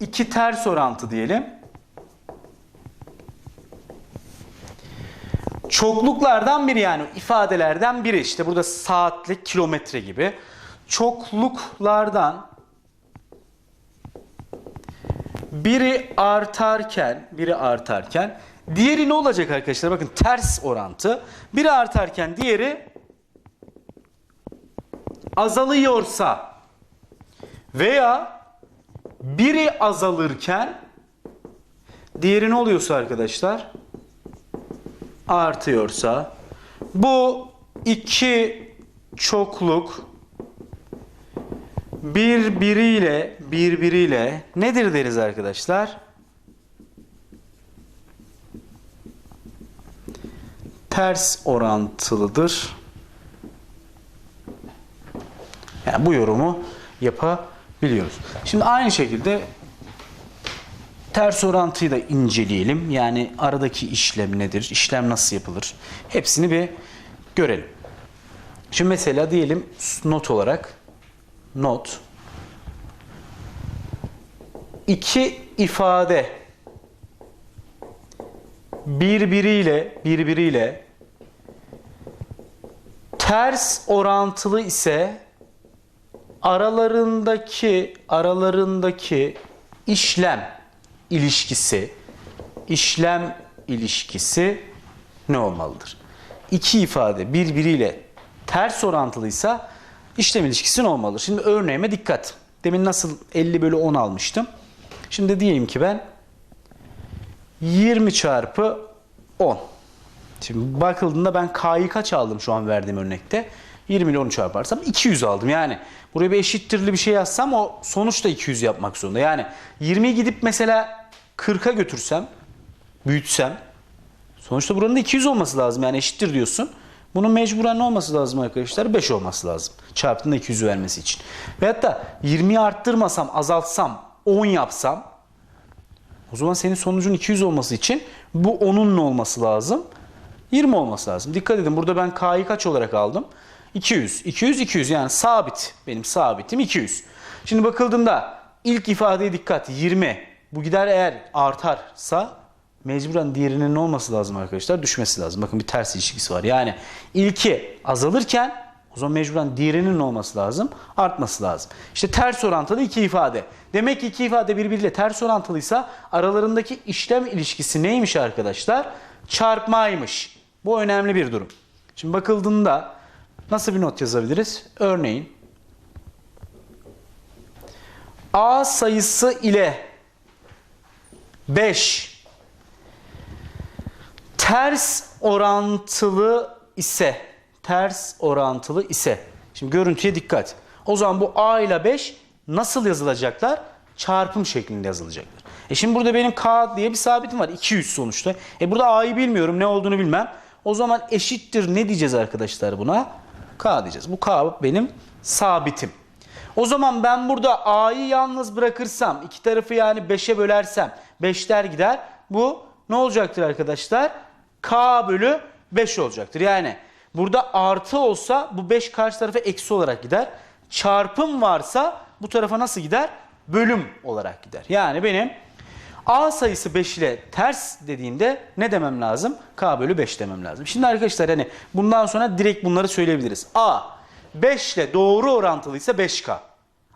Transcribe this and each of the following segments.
iki ters orantı diyelim. Çokluklardan biri yani ifadelerden biri işte burada saatlik kilometre gibi. Çokluklardan biri artarken, biri artarken diğeri ne olacak arkadaşlar? Bakın ters orantı. Biri artarken diğeri azalıyorsa veya biri azalırken diğeri ne oluyorsa arkadaşlar artıyorsa bu iki çokluk birbiriyle birbiriyle nedir deriz arkadaşlar? Ters orantılıdır. Yani bu yorumu yapabiliyoruz. Şimdi aynı şekilde ters orantıyı da inceleyelim. Yani aradaki işlem nedir? İşlem nasıl yapılır? Hepsini bir görelim. Şimdi mesela diyelim not olarak not iki ifade birbiriyle birbiriyle ters orantılı ise aralarındaki aralarındaki işlem ilişkisi işlem ilişkisi ne olmalıdır? İki ifade birbiriyle ters orantılıysa işlem ilişkisi ne olmalıdır? Şimdi örneğime dikkat. Demin nasıl 50 bölü 10 almıştım. Şimdi diyelim ki ben 20 çarpı 10. Şimdi bakıldığında ben K'yı kaç aldım şu an verdiğim örnekte? 20 ile 10'u çarparsam 200 aldım. Yani buraya bir eşittirli bir şey yazsam o sonuçta 200 yapmak zorunda. Yani 20'yi gidip mesela 40'a götürsem, büyütsem sonuçta buranın da 200 olması lazım. Yani eşittir diyorsun. Bunun mecburen ne olması lazım arkadaşlar? 5 olması lazım. Çarptığında 200'ü vermesi için. Veyahut da 20'yi arttırmasam, azaltsam, 10 yapsam o zaman senin sonucun 200 olması için bu 10'un ne olması lazım? 20 olması lazım. Dikkat edin burada ben K'yı kaç olarak aldım? 200. 200, 200 yani sabit. Benim sabitim 200. Şimdi bakıldığında ilk ifadeye dikkat 20. Bu gider eğer artarsa mecburen diğerinin ne olması lazım arkadaşlar? Düşmesi lazım. Bakın bir ters ilişkisi var. Yani ilki azalırken o zaman mecburen diğerinin olması lazım? Artması lazım. İşte ters orantılı iki ifade. Demek ki iki ifade birbiriyle ters orantılıysa aralarındaki işlem ilişkisi neymiş arkadaşlar? Çarpmaymış. Bu önemli bir durum. Şimdi bakıldığında nasıl bir not yazabiliriz? Örneğin A sayısı ile 5 ters orantılı ise ters orantılı ise şimdi görüntüye dikkat. O zaman bu A ile 5 nasıl yazılacaklar? Çarpım şeklinde yazılacaklar. E şimdi burada benim K diye bir sabitim var. 200 sonuçta. E burada A'yı bilmiyorum. Ne olduğunu bilmem. O zaman eşittir ne diyeceğiz arkadaşlar buna? K diyeceğiz. Bu K benim sabitim. O zaman ben burada A'yı yalnız bırakırsam, iki tarafı yani 5'e bölersem, 5'ler gider. Bu ne olacaktır arkadaşlar? K bölü 5 olacaktır. Yani burada artı olsa bu 5 karşı tarafa eksi olarak gider. Çarpım varsa bu tarafa nasıl gider? Bölüm olarak gider. Yani benim A sayısı 5 ile ters dediğimde ne demem lazım? K bölü 5 demem lazım. Şimdi arkadaşlar hani bundan sonra direkt bunları söyleyebiliriz. A 5 ile doğru orantılıysa 5K.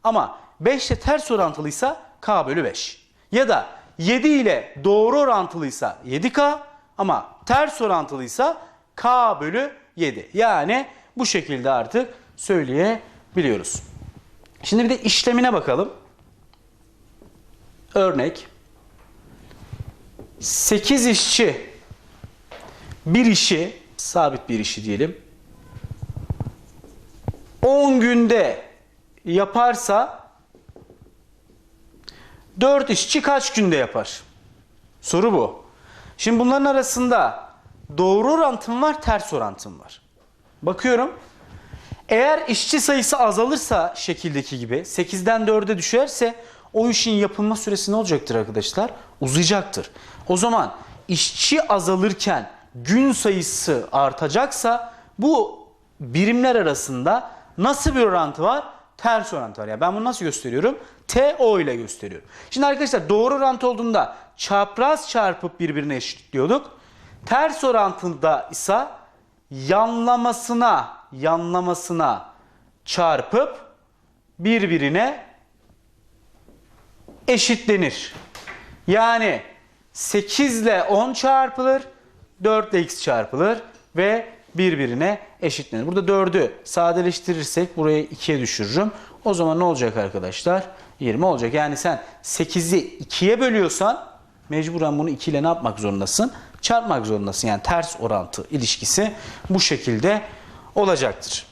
Ama 5 ile ters orantılıysa K bölü 5. Ya da 7 ile doğru orantılıysa 7K ama ters orantılıysa K bölü 7. Yani bu şekilde artık söyleyebiliyoruz. Şimdi bir de işlemine bakalım. Örnek 8 işçi bir işi sabit bir işi diyelim 10 günde yaparsa 4 işçi kaç günde yapar? Soru bu. Şimdi bunların arasında doğru orantım var, ters orantım var. Bakıyorum. Eğer işçi sayısı azalırsa şekildeki gibi 8'den 4'e düşerse o işin yapılma süresi ne olacaktır arkadaşlar? Uzayacaktır. O zaman işçi azalırken gün sayısı artacaksa bu birimler arasında nasıl bir orantı var? Ters orantı var. Yani ben bunu nasıl gösteriyorum? T O ile gösteriyorum. Şimdi arkadaşlar doğru orantı olduğunda çapraz çarpıp birbirine eşitliyorduk. Ters orantıda ise yanlamasına yanlamasına çarpıp birbirine eşitlenir. Yani 8 ile 10 çarpılır, 4 ile x çarpılır ve birbirine eşitlenir. Burada 4'ü sadeleştirirsek buraya 2'ye düşürürüm. O zaman ne olacak arkadaşlar? 20 olacak. Yani sen 8'i 2'ye bölüyorsan mecburen bunu 2 ile ne yapmak zorundasın? Çarpmak zorundasın. Yani ters orantı ilişkisi bu şekilde olacaktır.